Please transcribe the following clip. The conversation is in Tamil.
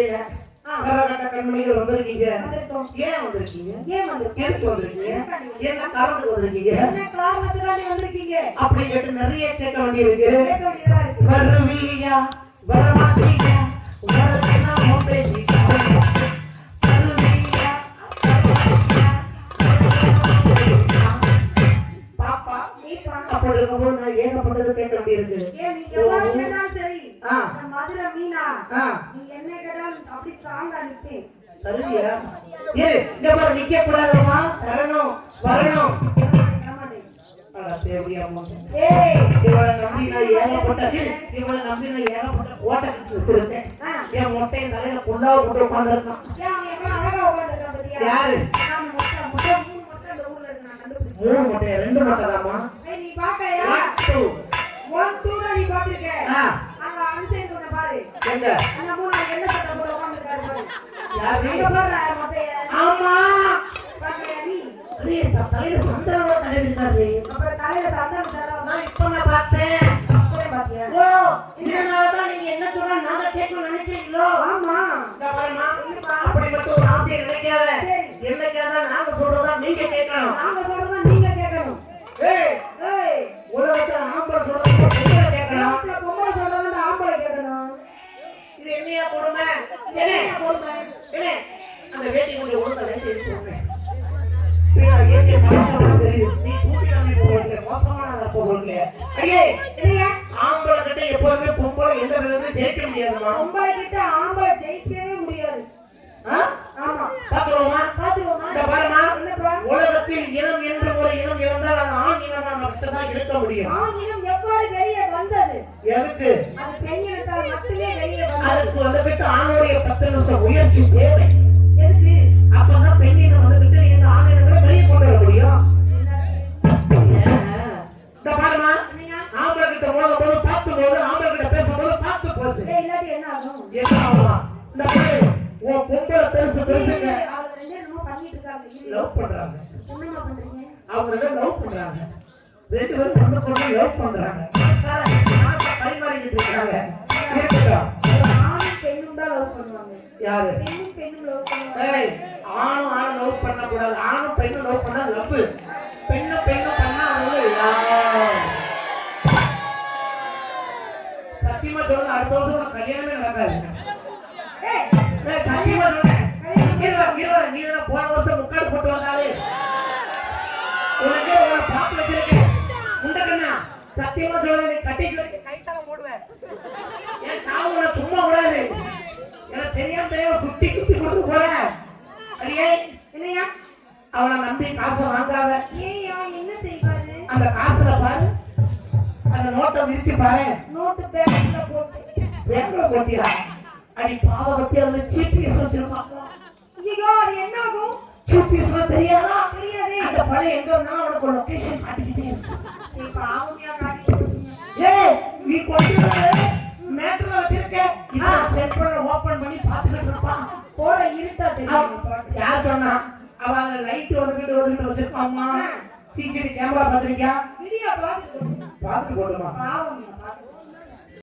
மகரகட்ட கண்மணிகள் வந்திருக்கீங்க. ஏன் வந்திருக்கீங்க? ஏன் வந்திருக்கீங்க? எதுக்கு வந்திருக்கீங்க? என்ன காரணத்துக்கு வந்திருக்கீங்க? என்ன காரணத்துக்காண்டி வந்திருக்கீங்க? அப்படி கேட்டு நிறைய கேட்க வேண்டியிருக்கு. கேட்க வேண்டியதா இருக்கு. வருவீயா வரமாட்டீங்க. வரலைன்னா உன் இருக்கும்போது நான் ஏகப்பட்டது கேட்க வேண்டியிருக்கு நீ எவ்வளவு கேட்டாலும் சரி. இந்த மதுரை மீனா, நீ என்ன கேட்டாலும் அப்படி ஆ நிப்பேன். தருவியா ஏ இங்க பாரு நிக்க கூடாதுமா வரணும். ஏகப்பட்ட ஓட்ட தலையில புல்லாவ போட்டு உட்காந்துருக்கான்? யாரு? மூணு மொட்டையா ரெண்டு மொட்டை தாமா ஏய், நீ பார்க்கலையா? One, two தான் நீ பார்த்திருக்க. ஆ. அங்க அன்சைடு ஒண்ணு பாரு. எங்க அந்த மூணு வெள்ளை சட்டை போட்டு உட்கார்ந்திருக்காரு பாரு. யாரு அங்க பாருடா, மொட்டைய. ஆமா பார்க்கலையா நீ? அரே, தலையில சந்திரனோட தலையிருக்காரு அப்புறம் தலையில சந்தனம் தடவை. நான் இப்ப நான் பார்த்தேன் அப்படியே பார்த்தியா? ஓ இதனாலதான் நீங்க என்ன சொன்னா நாங்க கேட்கணும்னு நினைக்கிறீங்களோ ஆமா. இந்த இருப்பா. அப்படி மட்டும் ஒரு ஆசையை நினைக்காத சரி. என்னைக்காக நாங்க சொல்றதா நீங்க கேட்கணும் நாங்க சொல்றதை நீங்க கேட்கணும். ஏய் ஏய், உலகத்துல ஆம்பளை சொல்றதா கேட்கணும் பொம்பளை சொல்றதை இந்த ஆம்பளை கேட்கணும். இது என்னையா கொடுமை என்ன கொடுமை? என்ன அந்த வேட்டி கொஞ்சம் ஒழுங்கா விடுங்க. பின்னாடி வேட்டியை மறைச்சா தெரியுது. நீ அமைப்பு போடுங்க, மோசமான போடுங்க. ஐயே? ஆம்பளை கிட்ட எப்போதுமே பொம்பளை எந்த விதத்திலும் ஜெயிக்க முடியாதும்மா. பொம்பளை கிட்ட ஆம்பளை ஜெயிக்கவே. பாத்துருவோமா? இந்த என்னப்பா? உலகத்தில் இனம் என்று ஒரு இனம் இருந்தால் அது ஆண் இனமா மட்டும்தான் இருக்க முடியும். ஆண் இனம் எவ்வாறு வெளியே வந்தது? எதுக்கு? அது பெண் இனத்தால் மட்டுமே வெளியே வந்தது. அதுக்கு வந்துகிட்டு ஆணுடைய பத்து நிமிஷம் முயற்சி தேவை. எதுக்கு? அப்பதான் பெண்ணினம் வந்துகிட்டு இந்த ஆணினங்களை வெளியே கொண்டு வர முடியும்? இந்த பாருமா? ஆம்பளை கிட்ட மோதும் போது பார்த்து போது ஆம்பளை கிட்ட பேசும்போது பார்த்து பேசு. என்ன ஆகும்? என்ன ஆகுமா? இந்த பாரு. உன் பொம்பளை பெருசு பெருசுங்க ஏய், அவங்க ரெண்டு என்னமோ பண்ணிட்டு இருக்காங்க. இரு. லவ் பண்றாங்க. என்னம்மா பண்றீங்க? அவங்க ரெண்டு லவ் பண்றாங்க. ரெண்டு பேரும் பொண்ணு பொண்ணு லவ் பண்றாங்க. சார் பரிமாறிக்கிட்டு இருக்காங்க. ஆணும் பெண்ணும் தான் லவ் பண்ணுவாங்க. யாரு? பெண்ணும் பெண்ணும் லவ் பண்ணுவாங்க. ஏய் ஆணும் ஆணும் லவ் பண்ணக்கூடாது. ஆணும் பெண்ணும் லவ் பண்ணா லவ் பெண்ணும் பெண்ணும் பண்ணா அவங்க சத்தியமா சொல்லுங்க அடுத்த வருஷம் கல்யாணமே நடக்காது. ஏய், ஏய், நீ போன வருஷம் முக்காடு போட்டு வந்தாலே உனக்கே உன பாப்பு வச்சிருக்கேன் முண்டக்கண்ணா சத்தியமா சொல்றேன் நீ கட்டிக்கு வரைக்கும் கைத்தால போடுவேன் ஏன் சாவு உனக்கு சும்மா விடாது எனக்கு தெரியாம தெரியாம குட்டி குட்டி கொடுத்து போறேன் அடியே என்னையா? அவனை நம்பி காசை வாங்காத. ஏய் என்ன செய்வாரு? அந்த காசுல பாரு. அந்த நோட்டை விரிச்சு பாரு. நோட்டு பேங்க்ல போட்டு. பேங்க்ல போட்டியா? அடி பாவ பத்தி அதுல ஜிபிஎஸ் வச்சிருப்பாங்க ஐயோ அது என்ன ஆகும் ஜிபிஎஸ் தெரியாதா? தெரியாதே. அந்த பழைய எங்க இருந்தாலும் உனக்கு லொகேஷன் காட்டிக்கிட்டே இருக்கும். பாவமையா காட்டிட்டு போறீங்க. ஏய் நீ கொண்டு வந்து மேட்ல வச்சிருக்க இவன் செட் பண்ண ஓபன் பண்ணி பாத்துக்கிட்டு இருப்பான். போற இருட்டா தெரியும் அவ- யார் சொன்னா? அவ அதுல லைட் வந்துட்டு வந்துட்டு வச்சிருப்பாம்மா. சிசிடிவி கேமரா பாத்திருக்கியா வீடியோ பார்த்துட்டு பாத்துட்டு போட்டுமா? பாவமையா பார்த்துட்டு